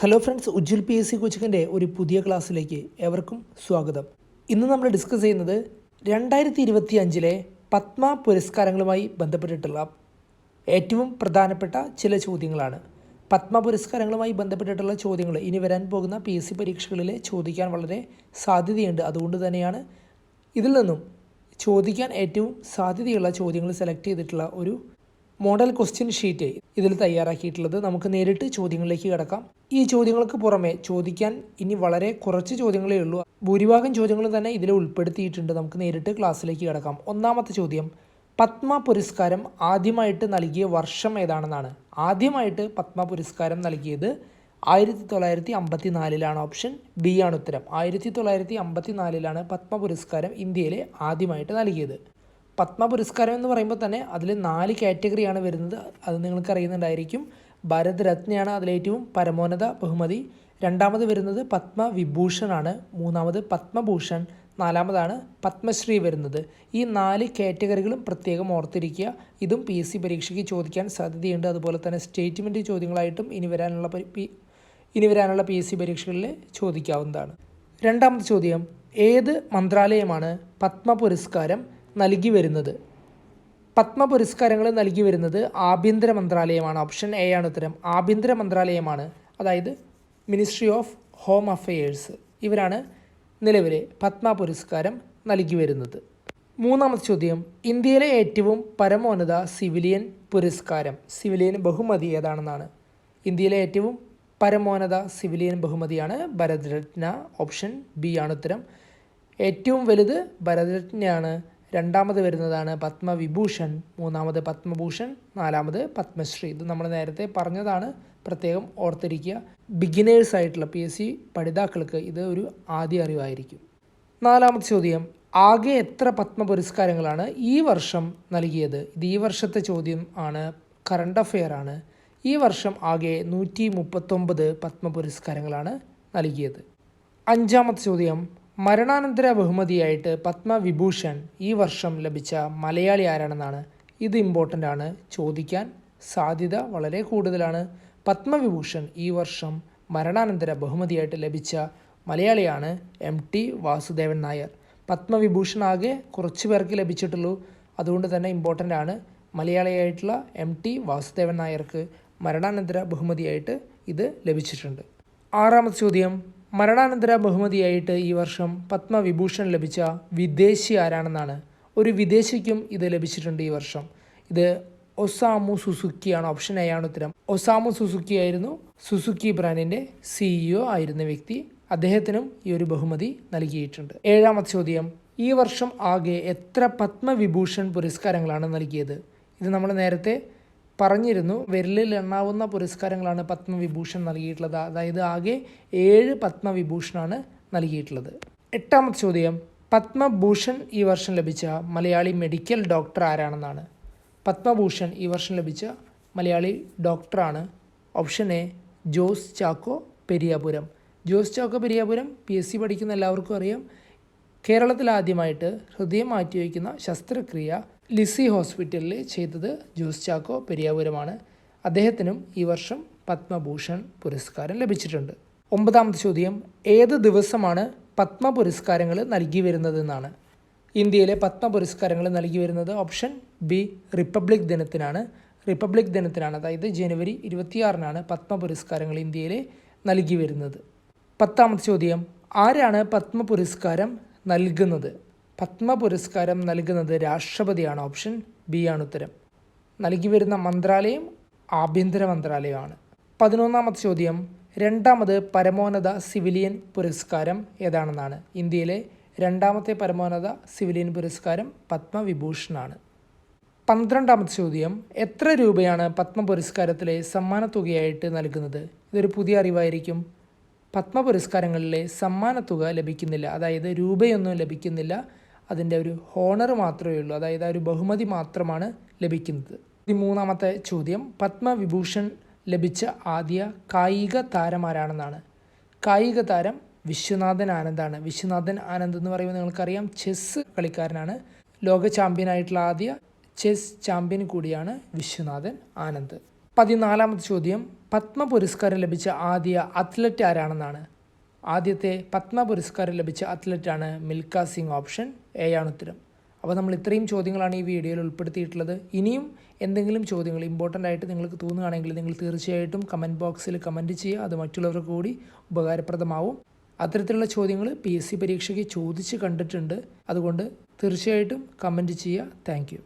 Hello friends Ujjwal P S C കോച്ചിങ്ങിന്റെ ഒരു പുതിയ ക്ലാസ്സിലേക്ക് ഏവർക്കും സ്വാഗതം. ഇന്ന് നമ്മൾ ഡിസ്കസ് ചെയ്യുന്നത് രണ്ടായിരത്തി ഇരുപത്തി അഞ്ചിലെ പത്മ പുരസ്കാരങ്ങളുമായി ബന്ധപ്പെട്ടിട്ടുള്ള ഏറ്റവും പ്രധാനപ്പെട്ട ചില ചോദ്യങ്ങളാണ്. പത്മ പുരസ്കാരങ്ങളുമായി ബന്ധപ്പെട്ടിട്ടുള്ള ചോദ്യങ്ങൾ ഇനി വരാൻ പോകുന്ന പി എസ് സി പരീക്ഷകളിൽ ചോദിക്കാൻ വളരെ സാധ്യതയുണ്ട്. അതുകൊണ്ട് തന്നെയാണ് ഇതിൽ നിന്നും ചോദിക്കാൻ ഏറ്റവും സാധ്യതയുള്ള ചോദ്യങ്ങൾ സെലക്ട് ചെയ്തിട്ടുള്ള ഒരു മോഡൽ ക്വസ്റ്റ്യൻ ഷീറ്റ് ഇതിൽ തയ്യാറാക്കിയിട്ടുള്ളത് നമുക്ക് നേരിട്ട് ചോദ്യങ്ങളിലേക്ക് കിടക്കാം. ഈ ചോദ്യങ്ങൾക്ക് പുറമെ ചോദിക്കാൻ ഇനി വളരെ കുറച്ച് ചോദ്യങ്ങളേ ഉള്ളൂ. ഭൂരിഭാഗം ചോദ്യങ്ങളും തന്നെ ഇതിൽ ഉൾപ്പെടുത്തിയിട്ടുണ്ട്. നമുക്ക് നേരിട്ട് ക്ലാസ്സിലേക്ക് കിടക്കാം. ഒന്നാമത്തെ ചോദ്യം പത്മ പുരസ്കാരം ആദ്യമായിട്ട് നൽകിയ വർഷം ഏതാണെന്നാണ്. ആദ്യമായിട്ട് പത്മ പുരസ്കാരം നൽകിയത് ആയിരത്തി തൊള്ളായിരത്തി അമ്പത്തി നാലിലാണ് ഓപ്ഷൻ ബി ആണ് ഉത്തരം. ആയിരത്തി തൊള്ളായിരത്തി അമ്പത്തി നാലിലാണ് പത്മ പുരസ്കാരം ഇന്ത്യയിലെ ആദ്യമായിട്ട് നൽകിയത്. പത്മ പുരസ്കാരം എന്ന് പറയുമ്പോൾ തന്നെ അതിൽ നാല് കാറ്റഗറിയാണ് വരുന്നത്. അത് നിങ്ങൾക്ക് അറിയുന്നുണ്ടായിരിക്കും ഭാരത് രത്നയാണ് അതിലേറ്റവും പരമോന്നത ബഹുമതി. രണ്ടാമത് വരുന്നത് പത്മ വിഭൂഷണാണ് മൂന്നാമത് പത്മഭൂഷൺ. നാലാമതാണ് പത്മശ്രീ വരുന്നത്. ഈ നാല് കാറ്റഗറികളും പ്രത്യേകം ഓർത്തിരിക്കുക. ഇതും പി എസ് സി പരീക്ഷയ്ക്ക് ചോദിക്കാൻ സാധ്യതയുണ്ട്. അതുപോലെ തന്നെ സ്റ്റേറ്റ്മെന്റ് ചോദ്യങ്ങളായിട്ടും ഇനി വരാനുള്ള ഇനി വരാനുള്ള പി എസ് സി പരീക്ഷകളിൽ ചോദിക്കാവുന്നതാണ്. രണ്ടാമത്തെ ചോദ്യം. ഏത് മന്ത്രാലയമാണ് പത്മ പുരസ്കാരം നൽകി വരുന്നത്. പത്മ പുരസ്കാരങ്ങൾ നൽകി വരുന്നത് ആഭ്യന്തര മന്ത്രാലയമാണ്. ഓപ്ഷൻ എ ആണ് ഉത്തരം. ആഭ്യന്തര മന്ത്രാലയമാണ് അതായത് മിനിസ്ട്രി ഓഫ് ഹോം അഫയേഴ്സ്. ഇവരാണ് നിലവിലെ പത്മ പുരസ്കാരം നൽകി വരുന്നത്. മൂന്നാമത്തെ ചോദ്യം. ഇന്ത്യയിലെ ഏറ്റവും പരമോന്നത സിവിലിയൻ പുരസ്കാരം. സിവിലിയൻ ബഹുമതി ഏതാണെന്നാണ്. ഇന്ത്യയിലെ ഏറ്റവും പരമോന്നത സിവിലിയൻ ബഹുമതിയാണ് ഭരതരത്ന. ഓപ്ഷൻ ബി ആണ് ഉത്തരം. ഏറ്റവും വലുത് ഭരതരത്നയാണ്. രണ്ടാമത് വരുന്നതാണ് പത്മവിഭൂഷൺ മൂന്നാമത് പത്മഭൂഷൺ നാലാമത് പത്മശ്രീ. ഇത് നമ്മൾ നേരത്തെ പറഞ്ഞതാണ് പ്രത്യേകം ഓർത്തിരിക്കുക. ബിഗിനേഴ്സ് ആയിട്ടുള്ള പി എസ് സി പഠിതാക്കൾക്ക് ഇത് ഒരു ആദ്യ അറിവായിരിക്കും. നാലാമത്തെ ചോദ്യം ആകെ എത്ര പത്മ പുരസ്കാരങ്ങളാണ് ഈ വർഷം നൽകിയത്? ഇത് ഈ വർഷത്തെ ചോദ്യം ആണ് കറണ്ട് അഫെയർ ആണ്. ഈ വർഷം ആകെ നൂറ്റി മുപ്പത്തൊമ്പത് പത്മ പുരസ്കാരങ്ങളാണ് നൽകിയത്. അഞ്ചാമത്തെ ചോദ്യം മരണാനന്തര ബഹുമതിയായിട്ട് പത്മവിഭൂഷൺ ഈ വർഷം ലഭിച്ച മലയാളി ആരാണെന്നാണ് ഇത് ഇമ്പോർട്ടന്റ് ആണ് ചോദിക്കാൻ സാധ്യത വളരെ കൂടുതലാണ്. പത്മവിഭൂഷൺ ഈ വർഷം മരണാനന്തര ബഹുമതിയായിട്ട് ലഭിച്ച മലയാളിയാണ് എം ടി വാസുദേവൻ നായർ. പത്മവിഭൂഷൺ ആകെ കുറച്ച് പേർക്ക് ലഭിച്ചിട്ടുള്ളൂ. അതുകൊണ്ട് തന്നെ ഇമ്പോർട്ടന്റ് ആണ് മലയാളിയായിട്ടുള്ള എം ടി വാസുദേവൻ നായർക്ക് മരണാനന്തര ബഹുമതിയായിട്ട് ഇത് ലഭിച്ചിട്ടുണ്ട്. ആറാമത്തെ ചോദ്യം. മരണാനന്തര ബഹുമതിയായിട്ട് ഈ വർഷം പത്മവിഭൂഷൺ ലഭിച്ച വിദേശി ആരാണെന്നാണ്. ഒരു വിദേശിക്കും ഇത് ലഭിച്ചിട്ടുണ്ട് ഈ വർഷം. ഇത് ഒസാമു സുസുക്കിയാണ് ഓപ്ഷൻ എ ആണ് ഉത്തരം. ഒസാമു സുസുക്കി ആയിരുന്നു. സുസുക്കി ബ്രാൻഡിന്റെ സിഇഒ ആയിരുന്ന വ്യക്തി. അദ്ദേഹത്തിനും ഈ ഒരു ബഹുമതി നൽകിയിട്ടുണ്ട്. ഏഴാമത്തെ ചോദ്യം. ഈ വർഷം ആകെ എത്ര പത്മവിഭൂഷൺ പുരസ്കാരങ്ങളാണ് നൽകിയത്? ഇത് നമ്മൾ നേരത്തെ പറഞ്ഞിരുന്നു വിരലിൽ എണ്ണാവുന്ന പുരസ്കാരങ്ങളാണ് പത്മവിഭൂഷൺ നൽകിയിട്ടുള്ളത്. അതായത് ആകെ ഏഴ് പത്മവിഭൂഷണാണ് നൽകിയിട്ടുള്ളത്. എട്ടാമത്തെ ചോദ്യം. പത്മഭൂഷൺ ഈ വർഷം ലഭിച്ച മലയാളി മെഡിക്കൽ ഡോക്ടർ ആരാണെന്നാണ്. പത്മഭൂഷൺ ഈ വർഷം ലഭിച്ച മലയാളി ഡോക്ടറാണ് option A Jose Chacko Periyapuram. Jose Chacko Periyapuram P S C പഠിക്കുന്ന എല്ലാവർക്കും അറിയാം. കേരളത്തിൽ ആദ്യമായിട്ട് ഹൃദയം മാറ്റിവെക്കുന്ന ശസ്ത്രക്രിയ ലിസി ഹോസ്പിറ്റലിൽ ചെയ്തത് ജോസ് ചാക്കോ പെരിയാപുരമാണ് അദ്ദേഹത്തിനും ഈ വർഷം പത്മഭൂഷൺ പുരസ്കാരം ലഭിച്ചിട്ടുണ്ട്. ഒമ്പതാമത്തെ ചോദ്യം ഏത് ദിവസമാണ് പത്മ പുരസ്കാരങ്ങൾ നൽകി വരുന്നതെന്നാണ്. ഇന്ത്യയിലെ പത്മ പുരസ്കാരങ്ങൾ നൽകി വരുന്നത് ഓപ്ഷൻ ബി റിപ്പബ്ലിക് ദിനത്തിനാണ്. റിപ്പബ്ലിക് ദിനത്തിനാണ് അതായത് ജനുവരി ഇരുപത്തിയാറിനാണ് പത്മ പുരസ്കാരങ്ങൾ ഇന്ത്യയിലെ നൽകി വരുന്നത്. പത്താമത്തെ ചോദ്യം ആരാണ് പത്മ പുരസ്കാരം നൽകുന്നത്. പത്മ പുരസ്കാരം നൽകുന്നത് രാഷ്ട്രപതിയാണ് ഓപ്ഷൻ ബി ആണ് ഉത്തരം. നൽകി വരുന്ന മന്ത്രാലയം ആഭ്യന്തര മന്ത്രാലയമാണ്. പതിനൊന്നാമത്തെ ചോദ്യം രണ്ടാമത് പരമോന്നത സിവിലിയൻ പുരസ്കാരം ഏതാണെന്നാണ്. ഇന്ത്യയിലെ രണ്ടാമത്തെ പരമോന്നത സിവിലിയൻ പുരസ്കാരം പത്മവിഭൂഷണാണ്. പന്ത്രണ്ടാമത്തെ ചോദ്യം എത്ര രൂപയാണ് പത്മ പുരസ്കാരത്തിലെ സമ്മാനത്തുകയായിട്ട് നൽകുന്നത്? ഇതൊരു പുതിയ അറിവായിരിക്കും. പത്മ പുരസ്കാരങ്ങളിലെ സമ്മാനത്തുക ലഭിക്കുന്നില്ല. അതായത് രൂപയൊന്നും ലഭിക്കുന്നില്ല. അതിന്റെ ഒരു ഹോണർ മാത്രമേ ഉള്ളൂ. അതായത് ആ ഒരു ബഹുമതി മാത്രമാണ് ലഭിക്കുന്നത്. മൂന്നാമത്തെ ചോദ്യം. പത്മവിഭൂഷൺ ലഭിച്ച ആദ്യ കായിക താരമാരാണെന്നാണ് കായിക താരം വിശ്വനാഥൻ ആനന്ദാണ്. വിശ്വനാഥൻ ആനന്ദ് എന്ന് പറയുമ്പോൾ നിങ്ങൾക്കറിയാം ചെസ് കളിക്കാരനാണ്. ലോക ചാമ്പ്യനായിട്ടുള്ള ആദ്യ ചെസ് ചാമ്പ്യൻ കൂടിയാണ് വിശ്വനാഥൻ ആനന്ദ്. പതിനാലാമത്തെ ചോദ്യം. പത്മ പുരസ്കാരം ലഭിച്ച ആദ്യ അത്ലറ്റ് ആരാണെന്നാണ്? ആദ്യത്തെ പത്മ പുരസ്കാരം ലഭിച്ച അത്ലറ്റാണ് മിൽക്ക സിംഗ് ഓപ്ഷൻ എ ആണ് ഉത്തരം. അപ്പോൾ നമ്മൾ ഇത്രയും ചോദ്യങ്ങളാണ് ഈ വീഡിയോയിൽ ഉൾപ്പെടുത്തിയിട്ടുള്ളത്. ഇനിയും എന്തെങ്കിലും ചോദ്യങ്ങൾ ഇമ്പോർട്ടന്റ് ആയിട്ട് നിങ്ങൾക്ക് തോന്നുകയാണെങ്കിൽ നിങ്ങൾ തീർച്ചയായിട്ടും കമന്റ് ബോക്സിൽ കമന്റ് ചെയ്യുക. അത് മറ്റുള്ളവർക്ക് കൂടി ഉപകാരപ്രദമാവും. അത്തരത്തിലുള്ള ചോദ്യങ്ങൾ പി എസ് സി പരീക്ഷയ്ക്ക് ചോദിച്ച് കണ്ടിട്ടുണ്ട്. അതുകൊണ്ട് തീർച്ചയായിട്ടും കമന്റ് ചെയ്യുക. താങ്ക്